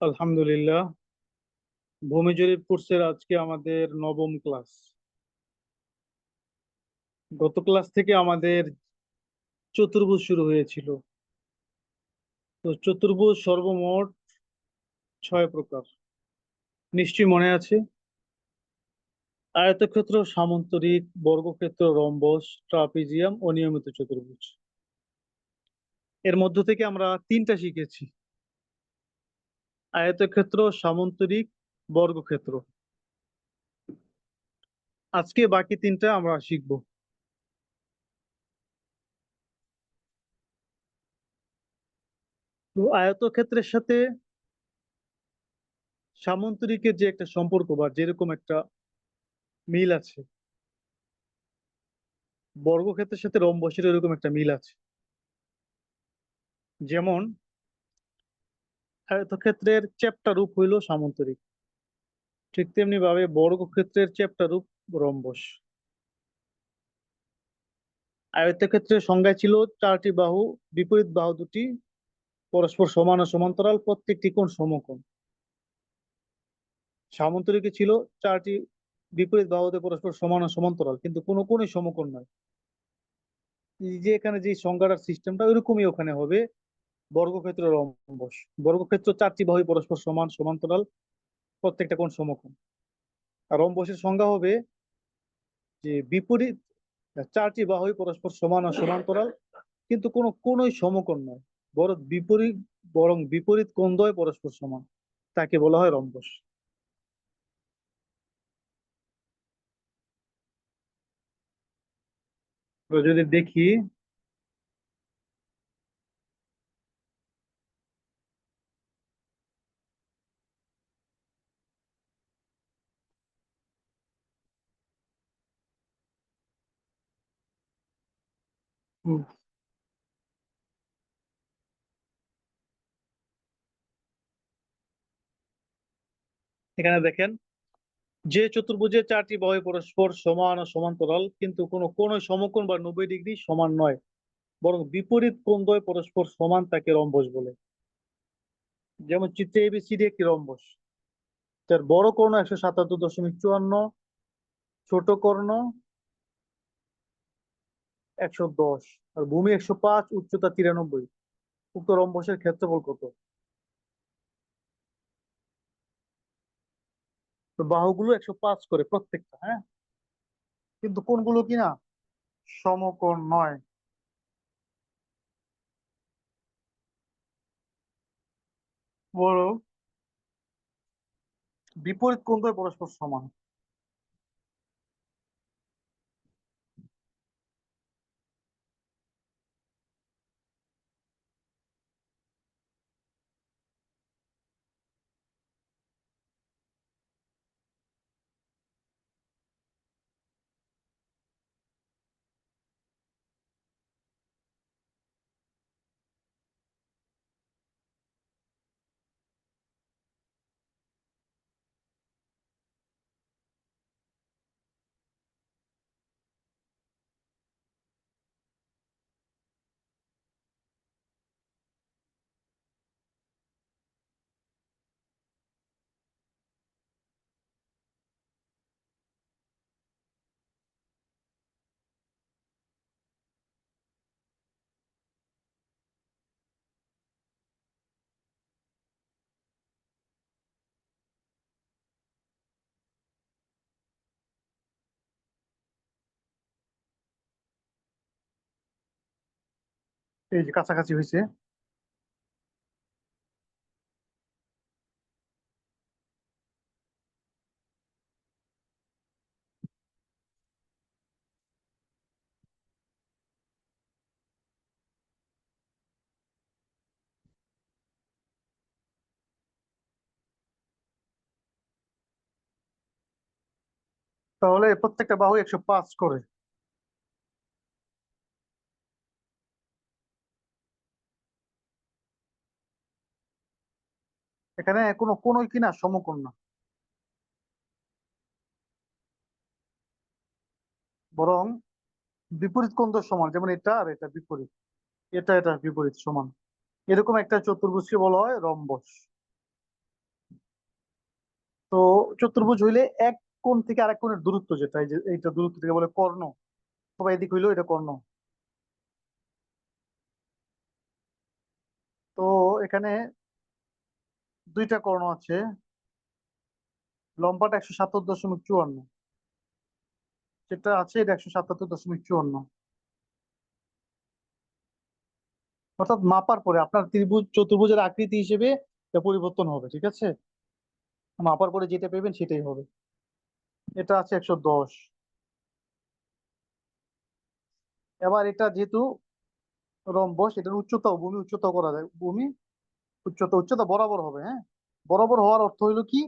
আলহামদুলিল্লাহ। ভূমি জরিপ কোর্সের আজকে আমাদের নবম ক্লাস। গত ক্লাস থেকে আমাদের চতুর্ভুজ শুরু হয়েছিল। তো চতুর্ভুজ সর্বমোট ছয় প্রকার। নিশ্চয়ই মনে আছে? আয়তক্ষেত্র, সামন্তরিক, বর্গক্ষেত্র, রম্বস, ট্রাপিজিয়াম অনিয়মিত চতুর্ভুজ। এর মধ্য থেকে আমরা তিনটা শিখেছি। আয়তক্ষেত্র সামন্তরিক বর্গক্ষেত্র। আজকে বাকি তিনটা আমরা শিখব। তো আয়তক্ষেত্রের সাথে সামন্তরিকের যে একটা সম্পর্ক বা যেরকম একটা মিল আছে, বর্গক্ষেত্রের সাথে রম্বসের এরকম একটা মিল আছে। যেমন আয়তক্ষেত্রের চ্যাপ্টা রূপ হইল সামন্তরিক। ঠিক তেমনি ভাবে বর্গক্ষেত্রের চ্যাপ্টা রূপ রম্বস। আয়তক্ষেত্রের সংজ্ঞায় ছিল চারটি বাহু, বিপরীত বাহু দুটি, পরস্পর সমান ও সমান্তরাল, প্রত্যেকটি কোণ সমকোণ। সামন্তরিকে ছিল চারটি বিপরীত বাহুতে পরস্পর সমান ও সমান্তরাল, কিন্তু কোনো কোণই সমকোণ নয়। যে এখানে যে সংজ্ঞাটার সিস্টেমটা ওইরকমই ওখানে হবে। বর্গক্ষেত্র রম্বস বর্গক্ষেত্র চারটি বাহু পরস্পর সমান, সমান্তরাল। প্রত্যেকটা কোণ সমকোণ। আর রম্বসের সংজ্ঞা হবে যে বিপরীত চারটি বাহু পরস্পর সমান ও সমান্তরাল, কিন্তু কোনো কোনোই সমকোণ নয়। বরং বিপরীত বরং বিপরীত কোণদ্বয় পরস্পর সমান। তাকে বলা হয় রম্বস। যদি দেখি হুম, এখানে দেখেন যে চতুর্ভুজের চারটি বাহু পরস্পর সমান ও সমান্তরাল কিন্তু কোনো কোন সমকোণ বা নব্বই ডিগ্রি সমান নয় বরং বিপরীত কোণদ্বয় পরস্পর সমান তাকে রম্বস বলে। যেমন চিত্রে এবিসিডি একটি রম্বস তার বড় কর্ণ একশো সাতাত্তর দশমিক চুয়ান্ন ছোট কর্ণ একশো দশ আর ভূমি একশো পাঁচ, উচ্চতা তিরানব্বই। উক্ত রম্বসের ক্ষেত্রফল কত? বাহুগুলো একশো পাঁচ করে প্রত্যেকটা হ্যাঁ? কিন্তু কোনগুলো কিনা সমকোণ নয়। বড় বিপরীত কোণদ্বয় পরস্পর সমান? এই যে কাছাকাছি হয়েছে তাহলে প্রত্যেকটা বাহু একশো পাঁচ করে। এখানে কোনো কোনোই কিনা সমকোণ না। বরং বিপরীত কোণদ্বয় সমান, যেমন এটা আর এটা বিপরীত। এটা এটা বিপরীত সমান। এরকম একটা চতুর্ভুজকে বলা হয় রম্বস। তো চতুর্ভুজ হইলে এক কোণ থেকে আরেক কোণের দূরত্ব যেটা, এই যে এইটা দূরত্ব থেকে বলে কর্ণ, সবাই এদিক হইল এটা কর্ণ। তো এখানে দুইটা কর্ণ আছে। লম্বাটা একশো সাতাত্তর দশমিক চুয়ান্ন। যেটা আছে এটা একশো সাতাত্তর দশমিক চুয়ান্ন। অর্থাৎ মাপার পরে আপনার ত্রিভুজ, চতুর্ভুজের আকৃতি হিসেবে পরিবর্তন হবে, ঠিক আছে? মাপার পরে যেটা পেবেন সেটাই হবে। এটা আছে একশো দশ। এবার এটা যেহেতু রম্বস, এটার উচ্চতাও, ভূমি উচ্চতা করা যায়। ভূমি উচ্চতা উচ্চতা বরাবর হবে হ্যাঁ? বরাবর হওয়ার অর্থ হইল কি?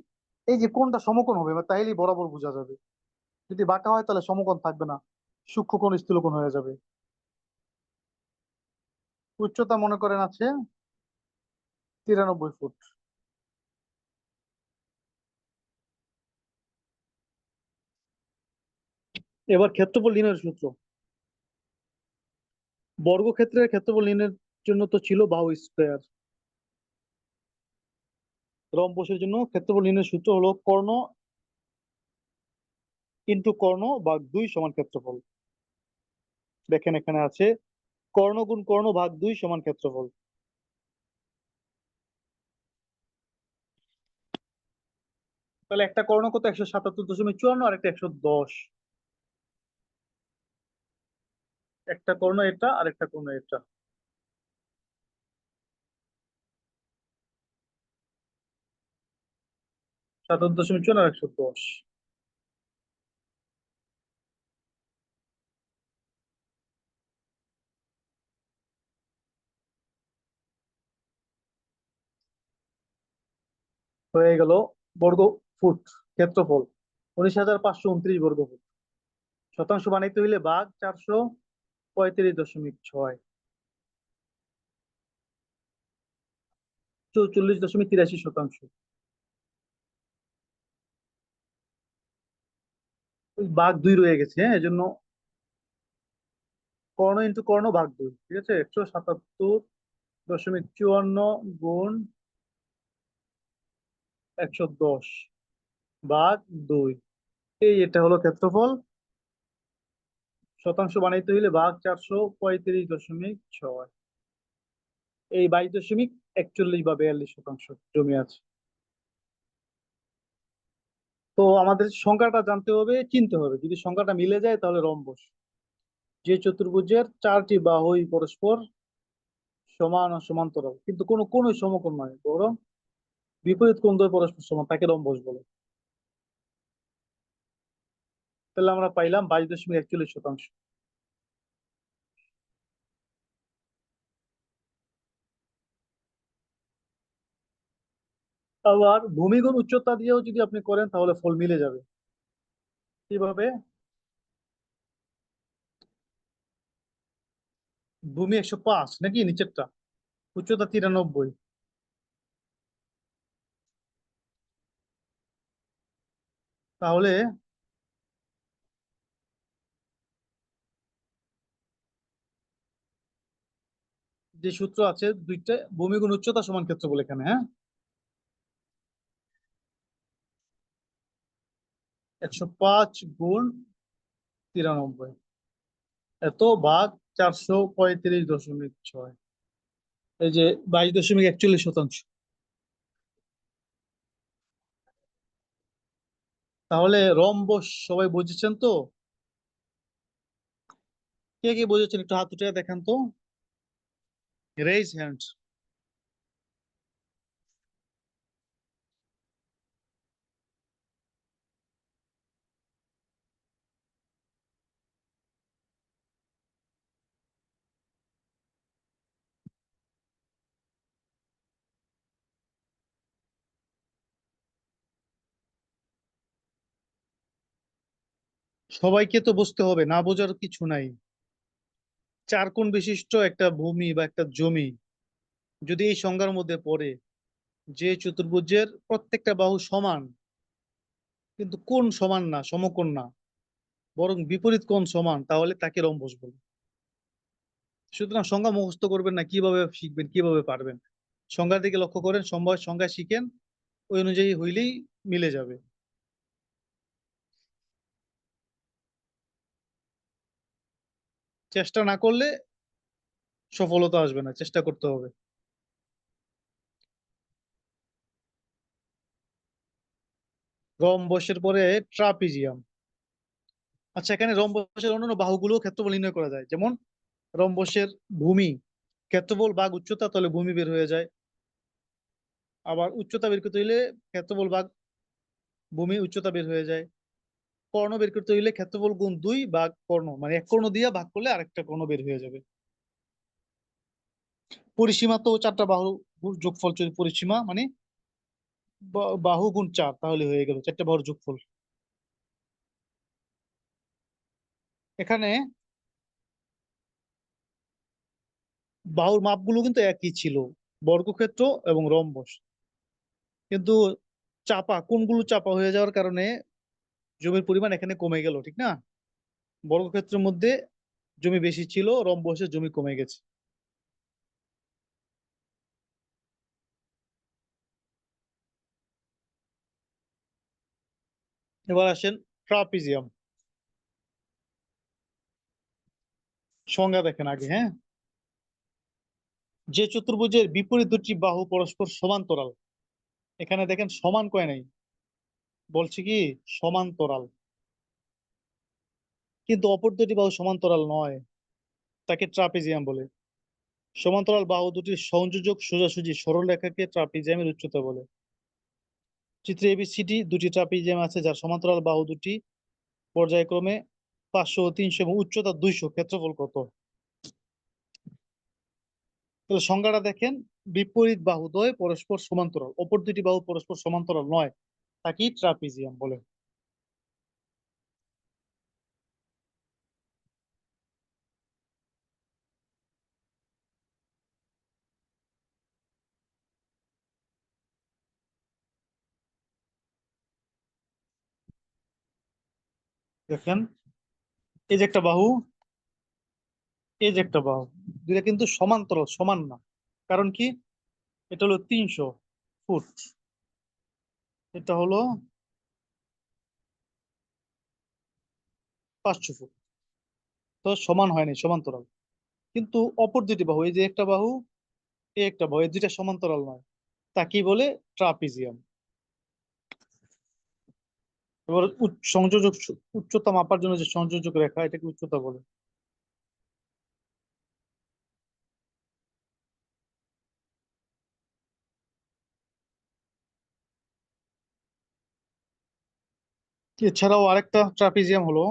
এই যে কোনটা সমকোণ হবে তাইলেই বরাবর বোঝা যাবে। যদি বাঁকা হয় তাহলে সমকোণ থাকবে না, সূক্ষ্ম সূক্ষ্মকোণ স্থূলকোণ হয়ে যাবে। উচ্চতা মনে করেন আছে তিরানব্বই ফুট। এবার ক্ষেত্রফল নির্ণয়ের সূত্র। বর্গক্ষেত্রের ক্ষেত্রফল নির্ণয়ের জন্য তো ছিল বাহু স্কোয়ার। রম্বসের জন্য ক্ষেত্রফল নির্ণয়ের সূত্র হলো কর্ণ ইন্টু কর্ণ ভাগ দুই সমান ক্ষেত্রফল। দেখেন এখানে আছে কর্ণ গুণ কর্ণ ভাগ দুই সমান ক্ষেত্রফল। তাহলে একটা কর্ণ কত? একশো সাতাত্তর দশমিক চুয়ান্ন আর একটা একশো দশ। একটা কর্ণ এটা আর একটা কর্ণ এটা। সাতাত্তর দশমিক চুয়ান্ন একশো দশ। হয়ে গেল বর্গ ফুট ক্ষেত্রফল। উনিশ হাজার পাঁচশো উনত্রিশ বর্গ ফুট শতাংশ বানাইতে হইলে বাঘ চারশো পঁয়ত্রিশ দশমিক ছয়। চৌচল্লিশ দশমিক তিরাশি শতাংশ। বাঘ দুই রয়ে গেছে হ্যাঁ এজন্য কর্ণ ইন্টু কর্ণ ভাগ দুই, ঠিক আছে? একশো সাতাত্তর দশমিক চুয়ান্ন গুণ একশো দশ ভাগ দুই। এই এটা হলো ক্ষেত্রফল। শতাংশ বানাইতে হইলে ভাগ চারশো পঁয়ত্রিশ দশমিক ছয়। এই বাইশ দশমিক একচল্লিশ বা বিয়াল্লিশ শতাংশ জমি আছে। তো আমাদের সংখ্যাটা জানতে হবে, চিনতে হবে। যদি সংখ্যাটা মিলে যায় তাহলে রম্বস। যে চতুর্ভুজের চারটি বাহুই পরস্পর সমান ও সমান্তরাল। কিন্তু কোনো কোনো সমকোণ নয়, বরং বিপরীত কোণ দ্বয় পরস্পর সমান, তাকে রম্বস বলে। তাহলে আমরা পাইলাম বাইশ দশমিক একচল্লিশ শতাংশ। আবার ভূমিগুণ উচ্চতা দিয়েও যদি আপনি করেন, তাহলে ফল মিলে যাবে। কীভাবে? ভূমি একশো পাঁচ নাকি নিচেরটা? উচ্চতা তিরানব্বই। তাহলে যে সূত্র আছে, দুইটা ভূমিগুণ উচ্চতা সমান ক্ষেত্রফল এখানে হ্যাঁ? একশো পাঁচ গুণ তিরানব্বই। এত ভাগ চারশো পঁয়ত্রিশ দশমিক ছয়। এই যে বাইশ দশমিক একচল্লিশ শতাংশ। তাহলে রম্বস সবাই বুঝেছেন তো? কে কে বুঝেছেন? একটু হাত উঠে দেখান তো। রেইজ হ্যান্ড সবাইকে তো বুঝতে হবে, না বোঝার কিছু নাই। চার কোণ বিশিষ্ট একটা ভূমি বা একটা জমি যদি এই সংজ্ঞার মধ্যে পড়ে, যে চতুর্ভুজের প্রত্যেকটা বাহু সমান, কিন্তু কোন সমান না, সমকোণ না, বরং বিপরীত কোণ সমান, তাহলে তাকে রম্বস বলে। সুতরাং সংজ্ঞা মুখস্থ করবেন না, কীভাবে শিখবেন, কীভাবে পারবেন। সংজ্ঞার দিকে লক্ষ্য করেন সম্ভব সংজ্ঞা শিখেন, ওই অনুযায়ী হইলেই মিলে যাবে। চেষ্টা না করলে সফলতা আসবে না, চেষ্টা করতে হবে। রম্বসের পরে ট্রাপিজিয়াম। আচ্ছা এখানে রম্বসের অন্যান্য বাহুগুলো ক্ষেত্রফল নির্ণয় করা যায়। যেমন রম্বসের ভূমি, ক্ষেত্রফল বাঘ উচ্চতা, তাহলে ভূমি বের হয়ে যায়। আবার উচ্চতা বের করতে হইলে ক্ষেত্রফল বাঘ, ভূমি উচ্চতা বের হয়ে যায়। কর্ণ বের করতে হইলে ক্ষেত্রফল গুণ দুই ভাগ কর্ণ মানে এক কর্ণ দিয়ে ভাগ করলে আরেকটা কর্ণ বের হয়ে যাবে। পরিসীমা তো চারটা বাহু, যোগফল যদি পরিসীমা মানে বাহু গুণ চার, তাহলে হয়ে গেল চারটা বাহুর যোগফল। এখানে বাহুর মাপগুলো কিন্তু একই ছিল, বর্গক্ষেত্র এবং রম্বস। কিন্তু চাপা, কোনগুলো চাপা হয়ে যাওয়ার কারণে জমির পরিমাণ এখানে কমে গেল, ঠিক না? বর্গক্ষেত্রের মধ্যে জমি বেশি ছিল রম্বসের জমি কমে গেছে। এবার আসেন ট্রাপিজিয়াম। সংজ্ঞা দেখেন আগে হ্যাঁ? যে চতুর্ভুজের বিপরীত দুটি বাহু পরস্পর সমান্তরাল। এখানে দেখেন সমান কয় নাই? বলছে কি? সমান্তরাল। কিন্তু অপর দুটি বাহু সমান্তরাল নয়। তাকে ট্রাপিজিয়াম বলে। সমান্তরাল বাহু দুটির সংযোজক সোজাসুজি সরল রেখাকে ট্রাপিজিয়ামের উচ্চতা বলে। চিত্রে এবিসিডি দুটি ট্রাপিজিয়াম আছে যার সমান্তরাল বাহু দুটি পর্যায়ক্রমে পাঁচশো তিনশো এবং উচ্চতা দুইশো ক্ষেত্রফল কত? তাহলে সংজ্ঞাটা দেখেন, বিপরীত বাহুদ্বয় পরস্পর সমান্তরাল। অপর দুটি বাহু পরস্পর সমান্তরাল নয়। তাকেই ট্রাপিজিয়াম বলে। দেখেন, এই যে একটা বাহু, এই যে একটা বাহু, দুইটা কিন্তু সমান্তরাল, সমান না। কারণ কি? এটা হলো তিনশো ফুট। এটা হলো পাঁচশো ফুট। তো সমান হয়নি, সমান্তরাল। কিন্তু অপর দুটি বাহু, এই যে একটা বাহু, এই একটা বাহু, এই দুইটা সমান্তরাল নয়। তা কি বলে ট্রাপিজিয়াম। এবার সংযোজক, উচ্চতা মাপার জন্য যে সংযোজক রেখা, এটাকে উচ্চতা বলে। এছাড়াও আরেকটা ট্রাপিজিয়াম হলো।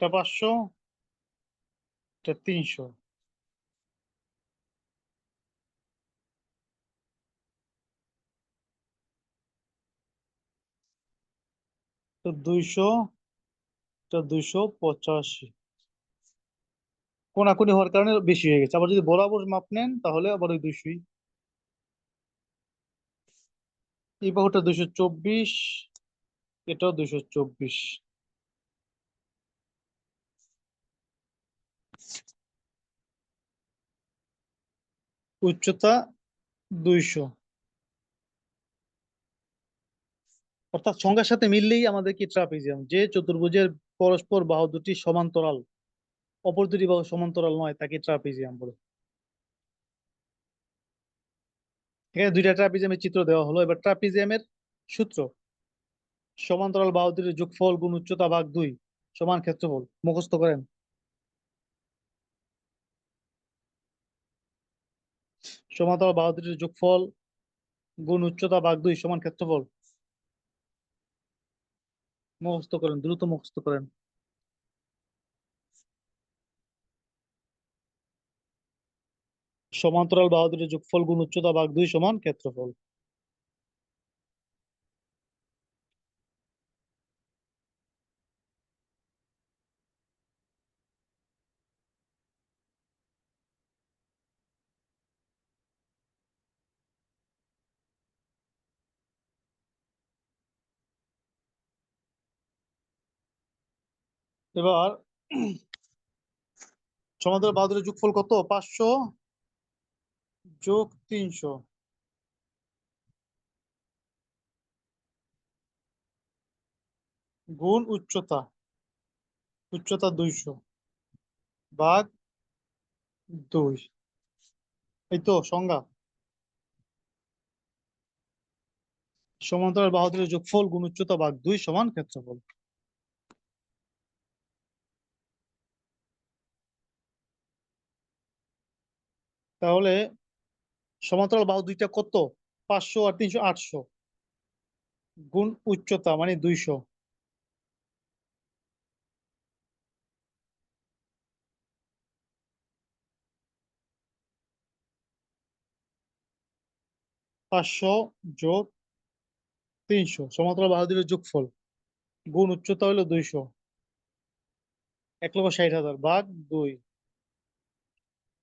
পাঁচশো তিনশো। তো দুইশো এটা দুইশো পঁচাশি। কোনাকুনি হওয়ার কারণে বেশি হয়ে গেছে। আবার যদি বরাবর মাপ নেন, তাহলে আবার ওই দুইশোই। এই বাহুটা দুইশো চব্বিশ, এটাও দুইশো চব্বিশ। উচ্চতা দুইশো। অর্থাৎ সংখ্যার সাথে মিললেই আমাদের কি ট্রাপিজিয়াম? যে চতুর্ভুজের পরস্পর বাহু দুটি সমান্তরাল। অপর দুটি বাহু সমান্তরাল নয়, তাকে ট্রাপিজিয়াম বলে। এখানে দুইটা ট্রাপিজিয়ামের চিত্র দেওয়া হলো। এবার ট্রাপিজিয়ামের সূত্র, সমান্তরাল বাহু দুটির যোগফল গুণ উচ্চতা ভাগ দুই সমান ক্ষেত্রফল। মুখস্থ করেন। সমান্তরাল বাহু দুটির যোগফল গুণ উচ্চতা ভাগ দুই সমান ক্ষেত্রফল। মুখস্থ করেন, দ্রুত মুখস্থ করেন। সমান্তরাল বাহু দুটির যোগফল গুণ উচ্চতা ভাগ দুই সমান ক্ষেত্রফল। এবার সমান্তরাল বাহু দুটির যোগফল কত? পাঁচশো। যোগ তিনশো। গুণ উচ্চতা উচ্চতা দুইশো। ভাগ দুই। এই তো সংজ্ঞা। সমান্তরাল বাহুদের যোগফল গুণ উচ্চতা ভাগ দুই সমান ক্ষেত্রফল। তাহলে সমান্তরাল বাহু দুইটা কত? পাঁচশো আর তিনশো, আটশো। গুণ উচ্চতা মানে দুইশো। পাঁচশো যোগ তিনশো, সমান্তরাল বাহু দুইটার যোগফল। গুণ উচ্চতা হলো দুইশো। এক লক্ষ ষাট হাজার ভাগ দুই।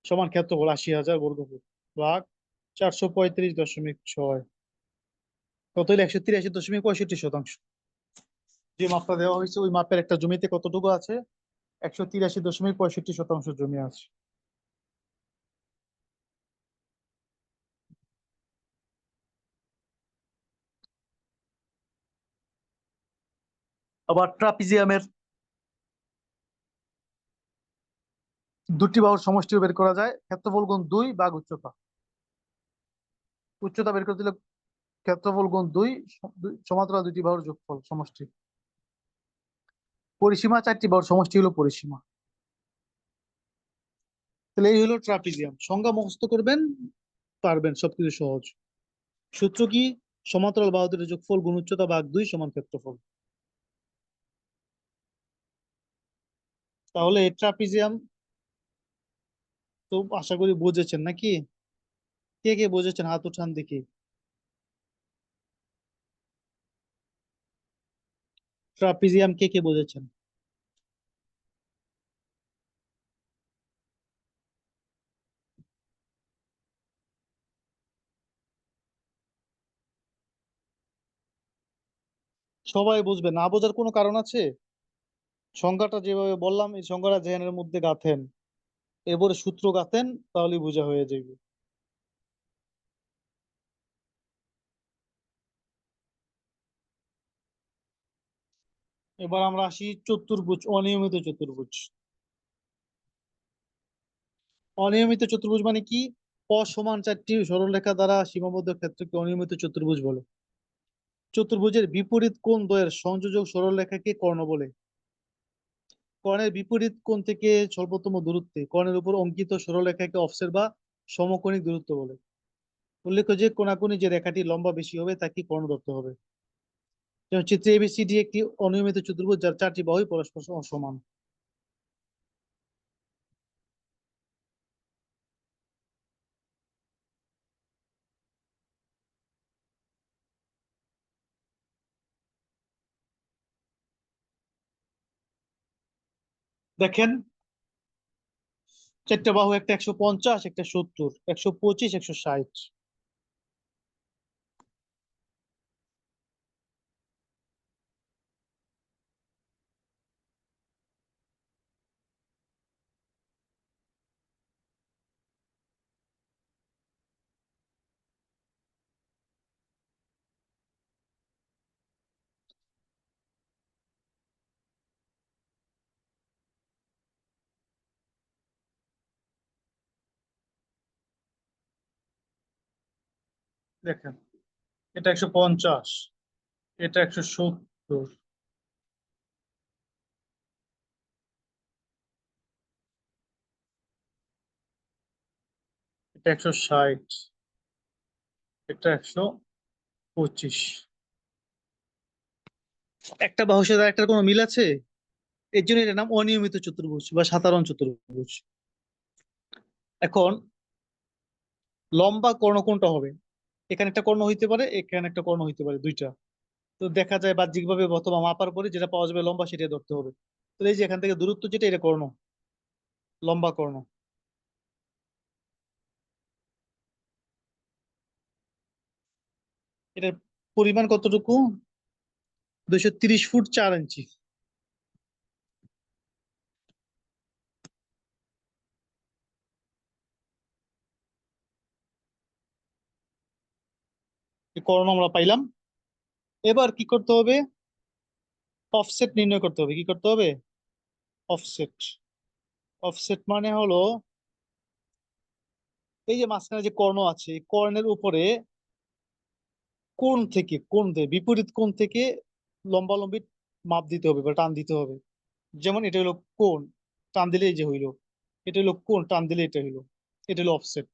সমান ক্ষেত্রফল আশি হাজার বর্গফুট। ভাগ চারশো পঁয়ত্রিশ দশমিক ছয়। কত হলো একশো তিরাশি দশমিক পঁয়ষট্টি শতাংশ। যে মাপটা দেওয়া হয়েছে, ওই মাপের একটা জমিতে কতটুকু আছে? একশো তিরাশি দশমিক পঁয়ষট্টি শতাংশ জমি আছে। আবার ট্রাপিজিয়ামের দুটি বাহুর সমষ্টিও বের করা যায়। ক্ষেত্রফল গুণ দুই, বাঘ উচ্চতা। উচ্চতা বের করে দিলে ক্ষেত্রফল গুণ দুই সমান্তরাল দুটি বাহুর যোগফল, সমষ্টি। পরিসীমা চারটি বাহুর, সমষ্টি হলো পরিসীমা। তাহলে এই হলো ট্রাপিজিয়াম সংজ্ঞা মুখস্থ করবেন, পারবেন, সবকিছু সহজ। সূত্র কি? সমান্তরাল বাহু দুটির যোগফল গুণ উচ্চতা ভাগ দুই সমান ক্ষেত্রফল। তাহলে ট্রাপিজিয়াম তো আশা করি বুঝেছেন নাকি? কে কে বুঝেছেন হাত উঠান দেখি। ট্রাপিজিয়াম কে কে বুঝেছেন সবাই বুঝবে না বোঝার কোনো কারণ আছে? সংজ্ঞাটা যেভাবে বললাম, এই সংজ্ঞাটা জেনের মধ্যে গাঁথেন। এরপরে সূত্র গাঁথেন তাহলে বোঝা হয়ে যাবে। এবার আমরা আসি চতুর্ভুজ, অনিয়মিত চতুর্ভুজ। অনিয়মিত চতুর্ভুজ মানে কি? অসমান চারটি সরলরেখা দ্বারা সীমাবদ্ধ ক্ষেত্রকে অনিয়মিত চতুর্ভুজ বলে। চতুর্ভুজের বিপরীত কোণ দ্বয়ের সংযোজক সরলরেখাকে কর্ণ বলে। কর্ণের বিপরীত কোণ থেকে স্বল্পতম দূরত্বে, কর্ণের উপর অঙ্কিত সরলরেখাকে অফসের বা সমকোণিক দূরত্ব বলে। উল্লেখ্য যে কোণাকুণি যে রেখাটি লম্বা বেশি হবে তাকে কর্ণ ধরতে হবে? যেমন চিত্রে এবিসিডি একটি অনিয়মিত চতুর্ভুজ যার চারটি বাহুই পরস্পর সমান। দেখেন, চারটা বাহু একটা একশো পঞ্চাশ, একটা সত্তর, একশো পঁচিশ, একশো ষাট। দেখেন, এটা একশো পঞ্চাশ, এটা একশো সত্তর। এটা একশো ষাট, এটা একশো পঁচিশ। একটা বাহুর সাথে একটার কোনো মিল আছে? এর জন্য এটার নাম অনিয়মিত চতুর্ভুজ বা সাধারণ চতুর্ভুজ। এখন লম্বা কর্ণ কোনটা হবে। এখানে একটা কর্ণ হইতে পারে, এখানে একটা কর্ণ হইতে পারে, দুইটা। তো দেখা যায় বাহ্যিক ভাবে অথবা মাপার পরে যেটা পাওয়া যাবে লম্বা সেটা ধরতে হবে। তো এই যে এখান থেকে দূরত্ব যেটা, এটা কর্ণ, লম্বা কর্ণ। এটার পরিমাণ কতটুকু? দুইশো ফুট চার ইঞ্চি। কর্ণ আমরা পাইলাম। এবার কি করতে হবে? অফসেট নির্ণয় করতে হবে। কি করতে হবে? অফসেট অফসেট মানে হলো এই যে মাঝখানে যে কর্ণ আছে কর্ণের উপরে কোন থেকে কোন থেকে, বিপরীত কোণ থেকে লম্বালম্বি মাপ দিতে হবে বা টান দিতে হবে। যেমন এটা হলো কোণ, টান দিলে এই যে হইল। এটা হলো কোণ, টান দিলে এটা হইল। এটা হলো অফসেট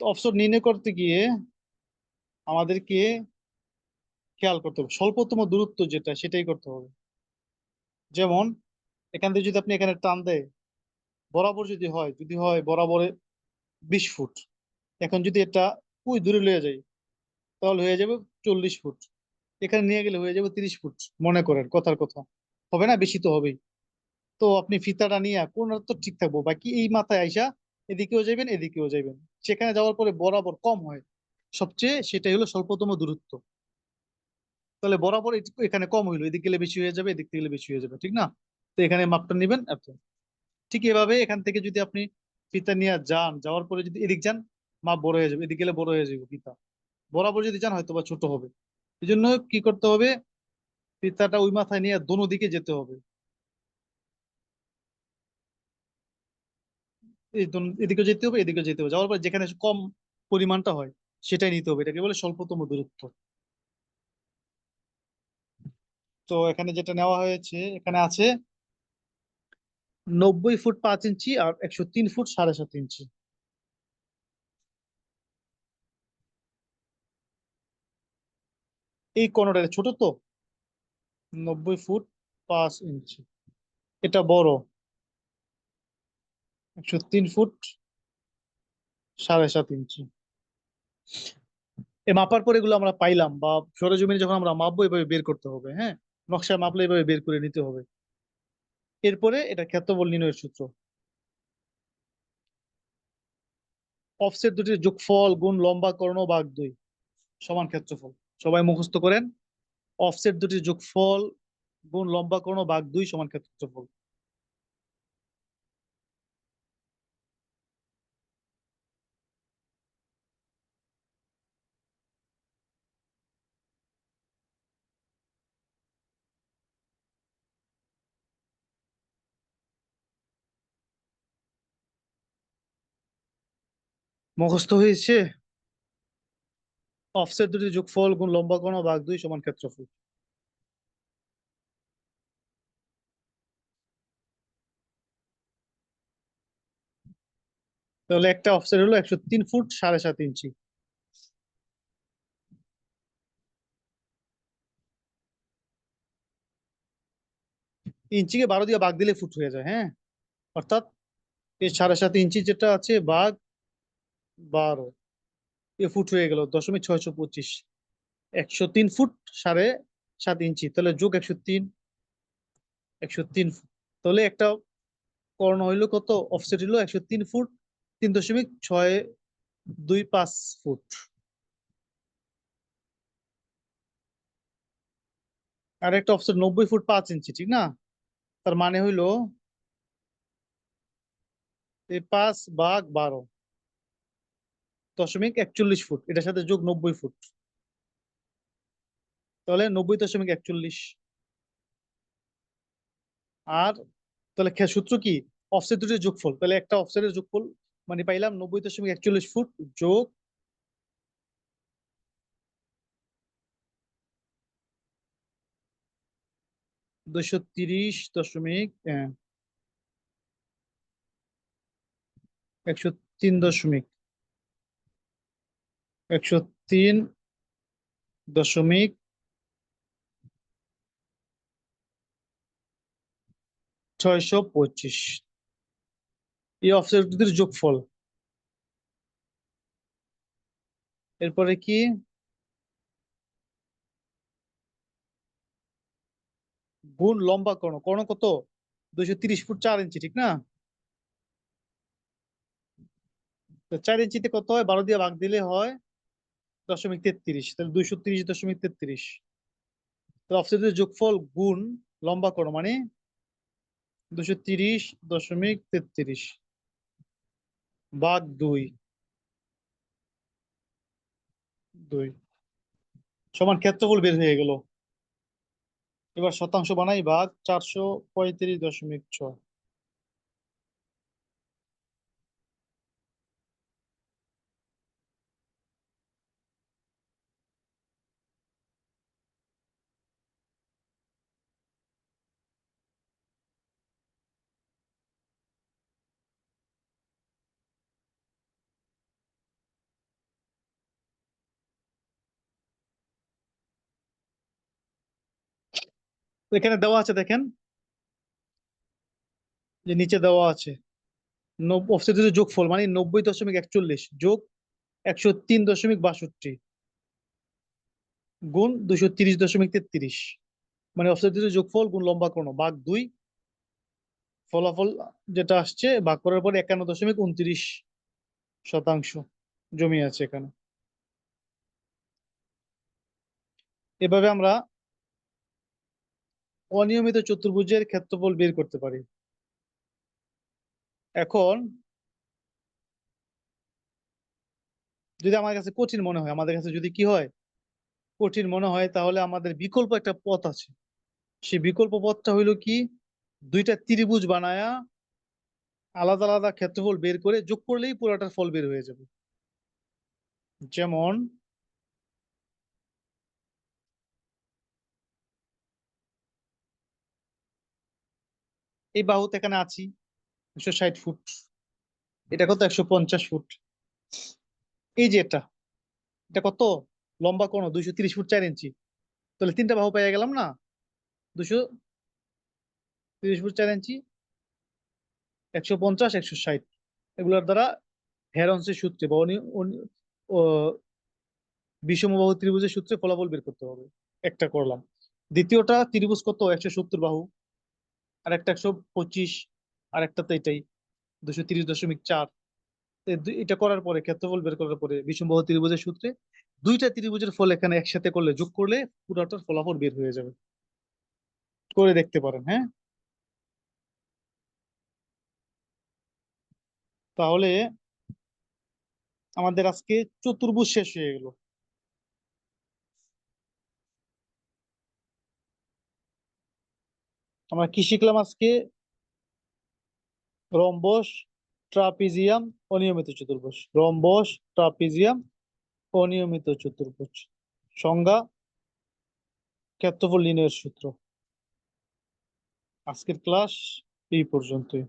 তো অফসেট নির্ণয় করতে গিয়ে আমাদেরকে খেয়াল করতে হবে। স্বল্পতম দূরত্ব যেটা, সেটাই করতে হবে। যেমন, এখান থেকে যদি আপনি এখানে টান দেয় বরাবর যদি হয় যদি হয় বরাবরে বিশ ফুট, এখন যদি এটা ওই দূরে লয়ে যাই, তাহলে হয়ে যাবে চল্লিশ ফুট। এখানে নিয়ে গেলে হয়ে যাবে তিরিশ ফুট, মনে করেন, কথার কথা। হবে না? বেশি তো হবেই। তো আপনি ফিতাটা নিয়ে কোন তো ঠিক থাকব? বাকি এই মাথায় আইসা এদিকেও যাবেন এদিকেও যাবেন সেখানে যাওয়ার পরে বরাবর কম হয়। সবচেয়ে সেটাই হলো স্বল্পতম দূরত্ব। তাহলে বরাবর এখানে কম হইল, এদিকে গেলে বেশি হয়ে যাবে, এদিক গেলে বেশি হয়ে যাবে, ঠিক না? তো এখানে মাপটা নেবেন ঠিক এভাবে এখান থেকে যদি আপনি ফিতা নিয়ে যান, যাওয়ার পরে যদি এদিক যান, মাপ বড় হয়ে যাবে, এদিক গেলে বড় হয়ে যাবে ফিতা বরাবর যদি যান হয়তো বা ছোট হবে। এই জন্য কি করতে হবে? ফিতাটা ওই মাথায় নিয়ে দোনো দিকে যেতে হবে। এদিকে যেতে হবে এদিকে যেতে হবে। যাওয়ার পর যেখানে কম পরিমাণটা হয়। সেটাই নিতে হবে। এটাকে বলে স্বল্পতম দূরত্ব। তো এখানে যেটা নেওয়া হয়েছে, এখানে আছে নব্বই ফুট পাঁচ ইঞ্চি আর একশো তিন ফুট সাড়ে সাত ইঞ্চি। এই কোণটা ছোট তো? নব্বই ফুট পাঁচ ইঞ্চি। এটা বড়। একশো তিন ফুট সাড়ে সাত ইঞ্চি। এ মাপার পর এগুলো আমরা পাইলাম বা সরেজমিনে যখন আমরা মাপবো, এভাবে বের করতে হবে হ্যাঁ? নকশা মাপলে এভাবে বের করে নিতে হবে। এরপরে এটা ক্ষেত্রফল নির্ণয়ের সূত্র। অফসেট দুটির যোগফল গুণ লম্বা কর্ণ ভাগ দুই, সমান ক্ষেত্রফল। সবাই মুখস্থ করেন। অফসেট দুটির যোগফল গুণ লম্বা কর্ণ ভাগ দুই, সমান ক্ষেত্রফল। মুখস্থ হয়েছে? অফসেট দুটির যোগফল গুণ লম্বা কর্ণ ভাগ দুই সমান ক্ষেত্রফল। তাহলে একটা অফসেট হলো একশো তিন ফুট সাড়ে সাত ইঞ্চি। ইঞ্চিকে বারো দিয়ে ভাগ দিলে ফুট হয়ে যায় হ্যাঁ? অর্থাৎ এই সাড়ে সাত ইঞ্চি যেটা আছে, ভাগ বারো এ ফুট হয়ে গেল দশমিক ছয়শো পঁচিশ। একশো তিন ফুট সাড়ে সাত ইঞ্চি, তাহলে যোগ একশো তিন। একশো তিন ফুট, তাহলে একটা কর্ণ হইল কত? অফসেট হইল একশো তিন ফুট, তিন দশমিক ছয় দুই পাঁচ ফুট। আর একটা অফসেট নব্বই ফুট পাঁচ ইঞ্চি, ঠিক না? তার মানে হইল পাঁচ বাঘ বারো। দশমিক একচল্লিশ ফুট। এটার সাথে যোগ নব্বই ফুট। তাহলে নব্বই দশমিক একচল্লিশ। আর তাহলে সূত্র কি? অফসেট দুটির যোগফল। তাহলে একটা অফসেটের যোগফল মানে পাইলাম নব্বই দশমিক একচল্লিশ ফুট যোগ দুইশো তিরিশ দশমিক হ্যাঁ, একশো তিন দশমিক। একশো তিন দশমিক ছয়শো পঁচিশ। এই অফসেট যোগফল। এরপরে কি? গুণ লম্বা কর্ণ। কর্ণ কত? দুইশো তিরিশ ফুট চার ইঞ্চি, ঠিক না? তো চার ইঞ্চিতে কত হয়? বারো দিয়ে ভাগ দিলে হয় দশমিক তেত্রিশ, তাহলে দুইশো তিরিশ দশমিক তেত্রিশ। তাহলে অফসেটের যোগফল গুণ লম্বা কর্ণ মানে দুশো তিরিশ দশমিক তেত্রিশ ভাগ দুই। দুই। সমান ক্ষেত্রফল বের হয়ে গেল। এবার শতাংশ বানাই ভাগ চারশো পঁয়ত্রিশ দশমিক ছয়। এখানে দেওয়া আছে দেখেন। যে নিচে দেওয়া আছে। অফসেটের যোগফল মানে নব্বই দশমিক একচল্লিশ যোগ একশো তিন দশমিক বাষট্টি গুণ দুশো তিরিশ দশমিক তেত্রিশ। মানে অফসেটের যোগফল গুণ লম্বা কোণ ভাগ দুই। ফলাফল যেটা আসছে, ভাগ করার পর একান্ন দশমিক উনত্রিশ শতাংশ জমি আছে এখানে। এভাবে আমরা অনিয়মিত চতুর্ভুজের ক্ষেত্রফল বের করতে পারি। এখন যদি আমার কাছে কঠিন মনে হয়, আমাদের কাছে যদি কি হয়, কঠিন মনে হয়, তাহলে আমাদের বিকল্প একটা পথ আছে। সেই বিকল্প পথটা হইল কি? দুইটা ত্রিভুজ বানায়া আলাদা আলাদা ক্ষেত্রফল বের করে যোগ করলেই পুরোটার ফল বের হয়ে যাবে। যেমন এই বাহুতে এখানে আছি, একশো ষাট ফুট। এটা কত? একশো পঞ্চাশ ফুট। এই যে এটা এটা কত? লম্বা কোন, দুইশো তিরিশ ফুট চার ইঞ্চি। তাহলে তিনটা বাহু পেয়ে গেলাম না? দুশো তিরিশ ফুট চার ইঞ্চি, একশো পঞ্চাশ, একশো ষাট। এগুলোর দ্বারা হেরন্সের সূত্রে বা বিষমবাহু ত্রিভুজের সূত্রে ফলাফল বের করতে হবে। একটা করলাম। দ্বিতীয়টা ত্রিভুজ কত? একশো সত্তর বাহু। আর একটা একশো পঁচিশ আর একটা তো এটাই, দুশো তিরিশ দশমিক চার। এটা করার পরে, ক্ষেত্রফল বের করার পরে বিষমবাহু ত্রিভুজের সূত্রে দুইটা ত্রিভুজের ফল এখানে একসাথে করলে, যোগ করলে পুরোটার ফলাফল বের হয়ে যাবে। করে দেখতে পারেন হ্যাঁ? তাহলে আমাদের আজকে চতুর্ভুজ শেষ হয়ে গেল। আমরা কি শিখলাম আজকে? রম্বস, ট্রাপিজিয়াম অনিয়মিত চতুর্ভুজ। রম্বস, ট্রাপিজিয়াম অনিয়মিত চতুর্ভুজ। সংজ্ঞা, ক্ষেত্রফল নির্ণয়ের সূত্র। আজকের ক্লাস এই পর্যন্তই।